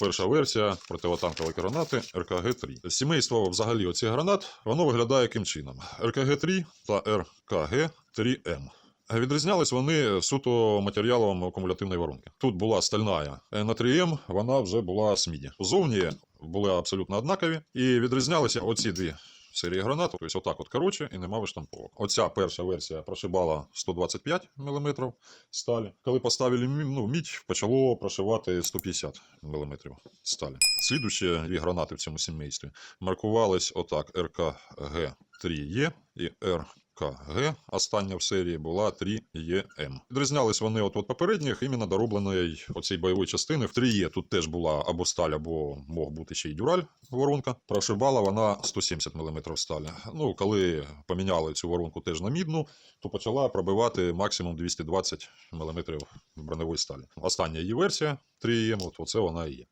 перша версія противотанкової гранати РКГ-3. Сімейство взагалі оцих гранат воно виглядає яким чином: РКГ-3 та РКГ-3М. Відрізнялись вони суто матеріалом акумулятивної воронки. Тут була стальна на 3М, вона вже була сміді. Зовні були абсолютно однакові і відрізнялися оці дві серії гранат. Тобто отак от коротше і нема виштамповок. Оця перша версія прошибала 125 мм сталі. Коли поставили ну, мідь, почало прошивати 150 мм сталі. Слідуючі дві гранати в цьому сімействі маркувались отак РКГ-3Е і РКГ. Остання в серії була 3ЕМ. Відрізнялись вони от, от попередніх іменно доробленої оцій бойової частини. В 3Е тут теж була або сталь, або мог бути ще й дюраль воронка. Прошибала вона 170 мм сталі. Ну, коли поміняли цю воронку теж на мідну, то почала пробивати максимум 220 мм броневої сталі. Остання її версія 3ЕМ, от оце вона і є.